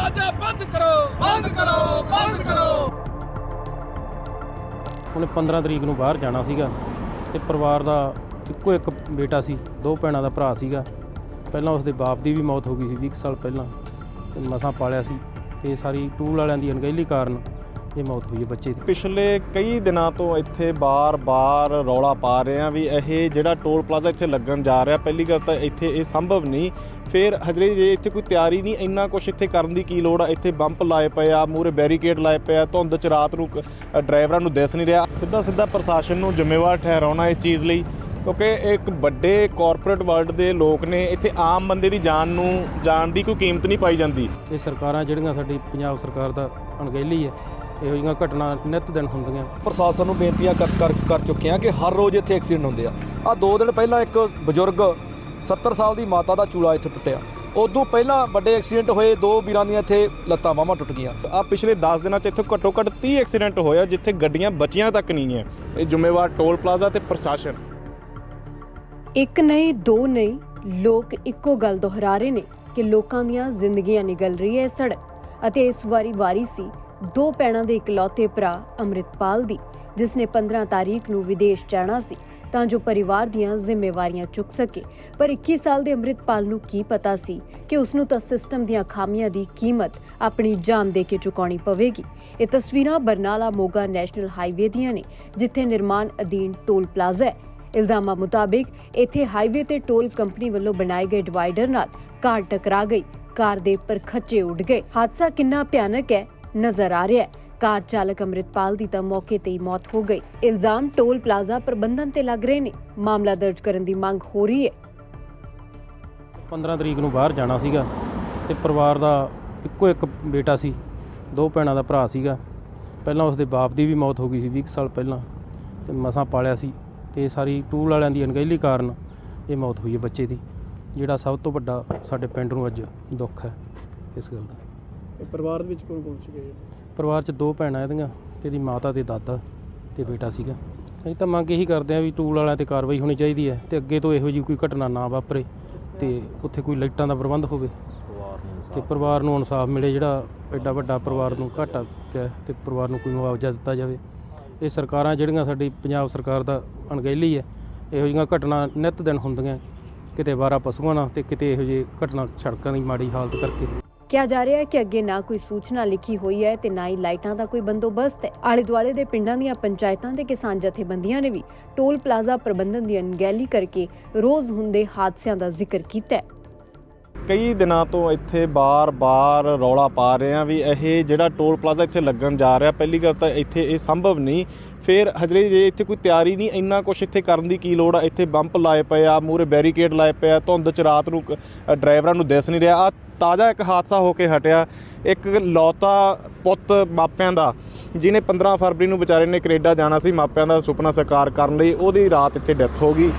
Plaza ਬੰਦ ਕਰੋ। ਬੰਦ ਕਰੋ ਬੰਦ ਕਰੋ। ਉਹਨੇ 15 ਤਰੀਕ ਨੂੰ ਬਾਹਰ ਜਾਣਾ ਸੀਗਾ ਤੇ ਪਰਿਵਾਰ ਦਾ ਇੱਕੋ ਇੱਕ ਬੇਟਾ ਸੀ ਦੋ ਭੈਣਾਂ ਦਾ ਭਰਾ ਸੀਗਾ। ਪਹਿਲਾਂ ਉਸਦੇ ਬਾਪ ਦੀ ਵੀ ਮੌਤ ਹੋ ਗਈ ਸੀ 20 ਕੁ ਸਾਲ ਪਹਿਲਾਂ ਤੇ ਮਸਾਂ ਪਾਲਿਆ ਸੀ। ਤੇ ਸਾਰੀ ਟੂਲ ਵਾਲਿਆਂ ਦੀ ਅਣਗਹਿਲੀ ਕਾਰਨ ਇਹ ਮੌਤ ਹੋਈ ਹੈ ਬੱਚੇ ਦੀ। ਪਿਛਲੇ ਕਈ ਦਿਨਾਂ ਤੋਂ ਇੱਥੇ ਬਾਰ-ਬਾਰ ਰੌਲਾ ਪਾ ਰਹੇ ਆ ਵੀ ਇਹ ਜਿਹੜਾ ਟੋਲ ਪਲਾਜ਼ਾ ਇੱਥੇ ਲੱਗਣ ਜਾ ਰਿਹਾ ਪਹਿਲੀ ਗੱਲ ਤਾਂ ਇੱਥੇ ਇਹ ਸੰਭਵ ਨਹੀਂ। ਫਿਰ ਹਜਰੇ ਜੇ ਇੱਥੇ ਕੋਈ ਤਿਆਰੀ ਨਹੀਂ ਇੰਨਾ ਕੁਝ ਇੱਥੇ ਕਰਨ ਦੀ ਕੀ ਲੋੜ ਆ? ਇੱਥੇ ਬੰਪ ਲਾਏ ਪਏ ਆ ਮੂਰੇ ਬੈਰੀਕੇਡ ਲਾਏ ਪਏ ਆ ਧੁੰਦ ਚ ਰਾਤ ਨੂੰ ਡਰਾਈਵਰਾਂ ਨੂੰ ਦਿਸ ਨਹੀਂ ਰਿਹਾ। ਸਿੱਧਾ ਸਿੱਧਾ ਪ੍ਰਸ਼ਾਸਨ ਨੂੰ ਜ਼ਿੰਮੇਵਾਰ ਠਹਿਰਾਉਣਾ ਇਸ ਚੀਜ਼ ਲਈ ਕਿਉਂਕਿ ਇੱਕ ਵੱਡੇ ਕਾਰਪੋਰੇਟ ਵਰਲਡ ਦੇ ਲੋਕ ਨੇ ਇੱਥੇ ਆਮ ਬੰਦੇ ਦੀ ਜਾਨ ਨੂੰ ਜਾਨ ਦੀ ਕੋਈ ਕੀਮਤ ਨਹੀਂ ਪਾਈ ਜਾਂਦੀ। ਇਹ ਸਰਕਾਰਾਂ ਜਿਹੜੀਆਂ ਸਾਡੀ ਪੰਜਾਬ ਸਰਕਾਰ ਦਾ ਅਣਗਹਿਲੀ ਹੈ ਇਹੋ ਜਿਹੀਆਂ ਘਟਨਾ ਨਿਤ ਦਿਨ ਹੁੰਦੀਆਂ। ਪ੍ਰਸ਼ਾਸਨ ਨੂੰ ਬੇਨਤੀਆਂ ਕਰ ਕਰ ਕਰ ਚੁੱਕੇ ਹਾਂ ਕਿ ਹਰ ਰੋਜ਼ ਇੱਥੇ ਐਕਸੀਡੈਂਟ ਹੁੰਦੇ ਆ। ਆ ਦੋ ਦਿਨ ਪਹਿਲਾਂ ਇੱਕ ਬਜ਼ੁਰਗ 70 ਸਾਲ ਦੀ ਮਾਤਾ ਦਾ ਚੂਲਾ ਇੱਥੇ ਟੁੱਟਿਆ। ਉਦੋਂ ਪਹਿਲਾਂ ਵੱਡੇ ਐਕਸੀਡੈਂਟ ਹੋਏ ਦੋ ਵੀਰਾਂ ਦੀਆਂ ਇੱਥੇ ਲੱਤਾਂ ਬਾਹਾਂ ਟੁੱਟ ਗਈਆਂ। ਆ ਪਿਛਲੇ 10 ਦਿਨਾਂ ਚ ਇੱਥੇ ਘੱਟੋ ਘੱਟ 30 ਐਕਸੀਡੈਂਟ ਹੋਇਆ ਜਿੱਥੇ ਗੱਡੀਆਂ ਬਚੀਆਂ ਤੱਕ ਨਹੀਂ ਹੈ ਇਹ ਜ਼ਿੰਮੇਵਾਰ ਟੋਲ ਪਲਾਜ਼ਾ ਤੇ ਪ੍ਰਸ਼ਾਸਨ। ਇੱਕ ਨਹੀਂ ਦੋ ਨਹੀਂ ਲੋਕ ਇੱਕੋ ਗੱਲ ਦੁਹਰਾ ਰਹੇ ਨੇ ਕਿ ਲੋਕਾਂ ਦੀਆਂ ਜ਼ਿੰਦਗੀਆਂ ਨਿਗਲ ਰਹੀ ਹੈ ਸੜਕ। ਅਤੇ ਇਸ ਵਾਰੀ ਵਾਰੀ ਸੀ ਦੋ ਪੈਣਾ ਦੇ ਇਕਲੌਤੇ ਭਰਾ ਅੰਮ੍ਰਿਤਪਾਲ ਦੀ, ਜਿਸ ਨੇ 15 ਤਾਰੀਖ ਨੂੰ ਵਿਦੇਸ਼ ਜਾਣਾ ਸੀ, ਤਾਂ ਜੋ ਪਰਿਵਾਰ ਦੀਆਂ ਜ਼ਿੰਮੇਵਾਰੀਆਂ ਚੁੱਕ ਸਕੇ। ਪਰ 21 ਸਾਲ ਦੇ ਅੰਮ੍ਰਿਤਪਾਲ ਨੂੰ ਕੀ ਪਤਾ ਸੀ ਕਿ ਉਸ ਨੂੰ ਤਾਂ ਸਿਸਟਮ ਦੀਆਂ ਖਾਮੀਆਂ ਦੀ ਕੀਮਤ ਆਪਣੀ ਜਾਨ ਦੇ ਕੇ ਚੁਕਾਉਣੀ ਪਵੇਗੀ। ਇਹ ਤਸਵੀਰਾਂ ਬਰਨਾਲਾ ਮੋਗਾ ਨੈਸ਼ਨਲ ਹਾਈਵੇ ਦੀਆਂ ਨੇ, ਜਿੱਥੇ ਨਿਰਮਾਣ ਅਧੀਨ ਟੋਲ ਪਲਾਜ਼ਾ ਹੈ। ਇਲਜ਼ਾਮਾਂ ਮੁਤਾਬਿਕ, ਇੱਥੇ ਹਾਈਵੇ ਤੇ ਟੋਲ ਕੰਪਨੀ ਵੱਲੋਂ ਬਣਾਏ ਗਏ ਡਿਵਾਈਡਰ ਨਾਲ ਕਾਰ ਟਕਰਾ ਗਈ। ਕਾਰ ਦੇ ਪਰਖੱਚੇ ਉੱਡ ਗਏ। ਹਾਦਸਾ ਕਿੰਨਾ ਭਿਆਨਕ ਹੈ ਨਜ਼ਰ ਆ ਰਿਹਾ ਹੈ। ਕਾਰ ਚਾਲਕ ਅੰਮ੍ਰਿਤਪਾਲ ਦੀ ਤਾਂ ਮੌਕੇ ਤੇ ਹੀ ਮੌਤ ਹੋ ਗਈ। ਇਲਜ਼ਾਮ ਟੋਲ ਪਲਾਜ਼ਾ ਪ੍ਰਬੰਧਨ ਤੇ ਲੱਗ ਰਹੇ ਨੇ। ਮਾਮਲਾ ਦਰਜ ਕਰਨ ਦੀ ਮੰਗ ਹੋ ਰਹੀ ਹੈ। 15 ਤਰੀਕ ਨੂੰ ਬਾਹਰ ਜਾਣਾ ਸੀਗਾ ਤੇ ਪਰਿਵਾਰ ਦਾ ਇੱਕੋ ਇੱਕ ਬੇਟਾ ਸੀ, ਦੋ ਭੈਣਾਂ ਦਾ ਭਰਾ ਸੀਗਾ। ਪਹਿਲਾਂ ਉਸਦੇ ਬਾਪ ਦੀ ਵੀ ਮੌਤ ਹੋ ਗਈ ਸੀ 20 ਕੁ ਸਾਲ ਪਹਿਲਾਂ ਤੇ ਮਸਾਂ ਪਾਲਿਆ ਸੀ ਤੇ ਸਾਰੀ ਟੂਲ ਵਾਲਿਆਂ ਦੀ ਅਣਗਹਿਲੀ ਕਾਰਨ ਇਹ ਮੌਤ ਹੋਈ ਹੈ ਬੱਚੇ ਦੀ, ਜਿਹੜਾ ਸਭ ਤੋਂ ਵੱਡਾ ਸਾਡੇ ਪਿੰਡ ਨੂੰ ਅੱਜ ਦੁੱਖ ਹੈ ਇਸ ਗੱਲ ਦਾ। ਪਰਿਵਾਰ ਵਿੱਚ ਕੌਣ ਕੌਣ ਸੀਗੇ ਪਰਿਵਾਰ 'ਚ ਦੋ ਭੈਣਾਂ ਇਹਦੀਆਂ ਤੇ ਇਹਦੀ ਮਾਤਾ ਤੇ ਦਾਦਾ ਤੇ ਬੇਟਾ ਸੀਗਾ। ਅਸੀਂ ਤਾਂ ਮੰਗ ਇਹੀ ਕਰਦੇ ਆ ਵੀ ਟੂਲ ਵਾਲਿਆਂ ਤੇ ਕਾਰਵਾਈ ਹੋਣੀ ਚਾਹੀਦੀ ਹੈ ਤੇ ਅੱਗੇ ਤੋਂ ਇਹੋ ਜਿਹੀ ਕੋਈ ਘਟਨਾ ਨਾ ਵਾਪਰੇ ਤੇ ਉੱਥੇ ਕੋਈ ਲਾਈਟਾਂ ਦਾ ਪ੍ਰਬੰਧ ਹੋਵੇ। ਤੇ ਪਰਿਵਾਰ ਨੂੰ ਇਨਸਾਫ ਮਿਲੇ ਜਿਹੜਾ ਐਡਾ ਵੱਡਾ ਪਰਿਵਾਰ ਨੂੰ ਘਾਟਾ ਪਿਆ ਹੈ ਤੇ ਪਰਿਵਾਰ ਨੂੰ ਕੋਈ ਮੁਆਵਜ਼ਾ ਦਿੱਤਾ ਜਾਵੇ। ਇਹ ਸਰਕਾਰਾਂ ਜਿਹੜੀਆਂ ਸਾਡੀ ਪੰਜਾਬ ਸਰਕਾਰ ਦਾ ਅਣਗਹਿਲੀ ਹੈ ਇਹੋ ਜਿਹੀਆਂ ਘਟਨਾ ਨਿਤ ਦਿਨ ਹੁੰਦੀਆਂ ਕਿਤੇ ਵਾਰਾ ਪਸ਼ੂਆਂ ਨਾਲ ਤੇ ਕਿਤੇ ਇਹੋ ਜਿਹੀ ਘਟਨਾ ਸੜਕਾਂ ਦੀ ਮਾੜੀ ਹਾਲਤ ਕਰਕੇ। ਕਿਹਾ ਜਾ ਰਿਹਾ ਹੈ ਕਿ ਅੱਗੇ ਨਾ ਕੋਈ ਸੂਚਨਾ ਲਿਖੀ ਹੋਈ ਹੈ ਤੇ ਨਾ ਹੀ ਲਾਈਟਾਂ ਦਾ ਕੋਈ ਬੰਦੋਬਸਤ ਹੈ। ਆਲੇ ਦੁਆਲੇ ਦੇ ਪਿੰਡਾਂ ਦੀਆਂ ਪੰਚਾਇਤਾਂ ਤੇ ਕਿਸਾਨ ਜਥੇਬੰਦੀਆਂ ਨੇ ਵੀ ਟੋਲ ਪਲਾਜ਼ਾ ਪ੍ਰਬੰਧਨ ਦੀ ਅਣਗਹਿਲੀ ਕਰਕੇ ਰੋਜ਼ ਹੁੰਦੇ ਹਾਦਸਿਆਂ ਦਾ ਜ਼ਿਕਰ ਕੀਤਾ ਹੈ। ਕਈ ਦਿਨਾਂ ਤੋਂ ਇੱਥੇ ਬਾਰ-ਬਾਰ ਰੌਲਾ ਪਾ ਰਹੇ ਆ ਵੀ ਇਹ ਜਿਹੜਾ ਟੋਲ ਪਲਾਜ਼ਾ ਇੱਥੇ ਲੱਗਣ ਜਾ ਰਿਹਾ, ਪਹਿਲੀ ਗੱਲ ਤਾਂ ਇੱਥੇ ਇਹ ਸੰਭਵ ਨਹੀਂ। ਫਿਰ ਹਜਰੇ ਜੇ ਇੱਥੇ ਕੋਈ ਤਿਆਰੀ ਨਹੀਂ, ਇੰਨਾ ਕੁਝ ਇੱਥੇ ਕਰਨ ਦੀ ਕੀ ਲੋੜ ਆ? ਇੱਥੇ ਬੰਪ ਲਾਏ ਪਏ ਆ ਮੂਰੇ ਬੈਰੀਕੇਡ ਲਾਏ ਪਏ ਆ, ਧੁੰਦ ਚ ਰਾਤ ਨੂੰ ਡਰਾਈਵਰਾਂ ਨੂੰ ਦਿਸ ਨਹੀਂ ਰਿਹਾ। ਆ ਤਾਜ਼ਾ ਇੱਕ ਹਾਦਸਾ ਹੋ ਕੇ ਹਟਿਆ। ਇੱਕ ਲੌਤਾ ਪੁੱਤ ਮਾਪਿਆਂ ਦਾ, ਜਿਹਨੇ 15 ਫਰਵਰੀ ਨੂੰ ਵਿਚਾਰੇ ਨੇ ਕੈਨੇਡਾ ਜਾਣਾ ਸੀ, ਮਾਪਿਆਂ ਦਾ ਸੁਪਨਾ ਸਾਕਾਰ ਕਰਨ ਲਈ। ਉਹਦੀ ਰਾਤ ਇੱਥੇ ਡੈਥ ਹੋ ਗਈ।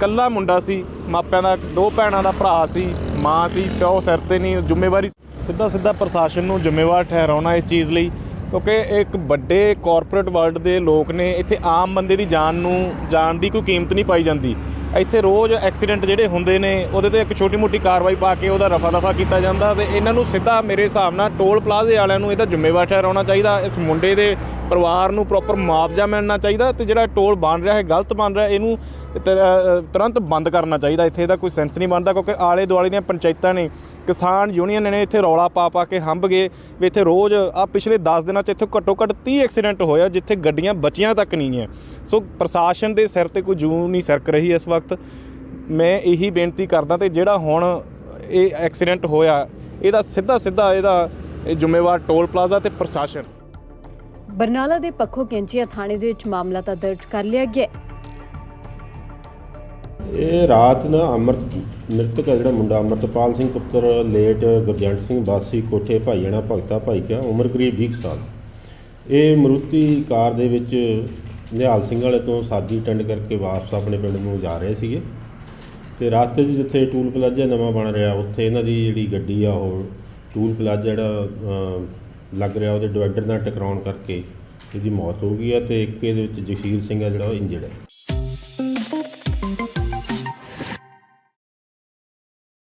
ਕੱਲਾ ਮੁੰਡਾ ਸੀ, ਮਾਪਿਆਂ ਦਾ, ਦੋ ਭੈਣਾਂ ਦਾ ਭਰਾ ਸੀ। ਮਾਂ ਸੀ, ਪਿਓ ਸਿਰ ਤੇ ਨਹੀਂ, ਜ਼ਿੰਮੇਵਾਰੀ ਸਿੱਧਾ ਸਿੱਧਾ ਪ੍ਰਸ਼ਾਸਨ ਨੂੰ ਜ਼ਿੰਮੇਵਾਰ ਠਹਿਰਾਉਣਾ ਇਸ ਚੀਜ਼ ਲਈ, ਕਿਉਂਕਿ ਇੱਕ ਵੱਡੇ ਕਾਰਪੋਰੇਟ ਵਰਲਡ ਦੇ ਲੋਕ ਨੇ, ਇੱਥੇ ਆਮ ਬੰਦੇ ਦੀ ਜਾਨ ਨੂੰ ਜਾਨ ਦੀ ਕੋਈ ਕੀਮਤ ਨਹੀਂ ਪਾਈ ਜਾਂਦੀ। ਇੱਥੇ ਰੋਜ਼ ਐਕਸੀਡੈਂਟ ਜਿਹੜੇ ਹੁੰਦੇ ਨੇ, ਉਹਦੇ ਤੇ ਇੱਕ ਛੋਟੀ ਮੋਟੀ ਕਾਰਵਾਈ ਪਾ ਕੇ ਉਹਦਾ ਰਫਾ ਦਫਾ ਕੀਤਾ ਜਾਂਦਾ ਤੇ ਇਹਨਾਂ ਨੂੰ ਸਿੱਧਾ ਮੇਰੇ ਹਿਸਾਬ ਨਾਲ ਟੋਲ ਪਲਾਜ਼ੇ ਵਾਲਿਆਂ ਨੂੰ ਇਹਦਾ ਜ਼ਿੰਮੇਵਾਰ ਠਹਿਰਾਉਣਾ ਚਾਹੀਦਾ, ਇਸ ਮੁੰਡੇ ਦੇ ਪਰਿਵਾਰ ਨੂੰ ਪ੍ਰੋਪਰ ਮੁਆਵਜ਼ਾ ਮਿਲਣਾ ਚਾਹੀਦਾ ਤੇ ਜਿਹੜਾ ਟੋਲ ਬਣ ਰਿਹਾ ਹੈ, ਗਲਤ ਬਣ ਰਿਹਾ, ਇਹਨੂੰ ਤ- ਤੁਰੰਤ ਬੰਦ ਕਰਨਾ ਚਾਹੀਦਾ। ਇੱਥੇ ਇਹਦਾ ਕੋਈ ਸੈਂਸ ਨਹੀਂ ਬਣਦਾ ਕਿਉਂਕਿ ਆਲੇ ਦੁਆਲੇ ਦੀਆਂ ਪੰਚਾਇਤਾਂ ਨੇ, ਕਿਸਾਨ ਯੂਨੀਅਨ ਨੇ ਇੱਥੇ ਰੌਲਾ ਪਾ ਪਾ ਕੇ ਹੰਬ ਗਏ ਵੀ ਇੱਥੇ ਰੋਜ਼, ਆ ਪਿਛਲੇ 10 ਦਿਨਾਂ ਚ ਇੱਥੇ ਘੱਟੋ ਘੱਟ 30 ਐਕਸੀਡੈਂਟ ਹੋਇਆ ਜਿੱਥੇ ਗੱਡੀਆਂ ਬਚੀਆਂ ਤੱਕ ਨਹੀਂ ਹੈ ਸੋ ਪ੍ਰਸ਼ਾਸਨ ਦੇ ਸਿਰ ਤੇ ਕੋਈ ਜੂਨ ਨਹੀਂ ਸਰਕ ਰਹੀ ਇਸ ਵਾਰ। ਵਕਤ ਮੈਂ ਇਹੀ ਬੇਨਤੀ ਕਰਦਾ ਤੇ ਜਿਹੜਾ ਹੁਣ ਇਹ ਐਕਸੀਡੈਂਟ ਹੋਇਆ ਇਹਦਾ ਸਿੱਧਾ ਸਿੱਧਾ ਇਹਦਾ ਇਹ ਜ਼ਿੰਮੇਵਾਰ ਟੋਲ ਪਲਾਜ਼ਾ ਤੇ ਪ੍ਰਸ਼ਾਸਨ ਬਰਨਾਲਾ ਦੇ ਪੱਖੋ ਕੈਂਚੀਆਂ ਥਾਣੇ ਦੇ ਵਿੱਚ ਮਾਮਲਾ ਤਾਂ ਦਰਜ ਕਰ ਲਿਆ ਗਿਆ। ਇਹ ਰਾਤ ਨਾ ਅਮਰਤ ਮ੍ਰਿਤਕ ਹੈ ਜਿਹੜਾ ਮੁੰਡਾ ਅਮਰਤਪਾਲ ਸਿੰਘ ਪੁੱਤਰ ਲੇਟ ਗੁਰਜੰਟ ਸਿੰਘ ਵਾਸੀ ਕੋਠੇ ਭਾਈਆਣਾ ਭਗਤਾ ਭਾਈ ਕਿਆ ਉਮਰ ਕਰੀਬ 20 ਸਾਲ ਇਹ ਮਰੂਤੀ ਕਾਰ ਦੇ ਵਿੱਚ ਨਿਹਾਲ ਸਿੰਘ ਵਾਲੇ ਤੋਂ ਸਾਦੀ ਟੰਡ ਕਰਕੇ ਵਾਪਸ ਆਪਣੇ ਪਿੰਡ ਨੂੰ ਜਾ ਰਹੇ ਸੀਗੇ। ਤੇ ਰਾਸਤੇ 'ਚ ਜਿੱਥੇ ਟੂਲ ਪਲਾਜ਼ਾ ਨਵਾਂ ਬਣ ਰਿਹਾ, ਉੱਥੇ ਇਹਨਾਂ ਦੀ ਜਿਹੜੀ ਗੱਡੀ ਆ, ਉਹ ਟੂਲ ਪਲਾਜ਼ਾ ਜਿਹੜਾ ਲੱਗ ਰਿਹਾ, ਉਹਦੇ ਡਿਵਾਈਡਰ ਨਾਲ ਟਕਰਾਉਣ ਕਰਕੇ ਇਹਦੀ ਮੌਤ ਹੋ ਗਈ ਆ ਤੇ ਇੱਕ ਇਹਦੇ ਵਿੱਚ ਜਸ਼ੀਰ ਸਿੰਘ ਆ ਜਿਹੜਾ, ਉਹ ਇੰਜਰਡ ਹੈ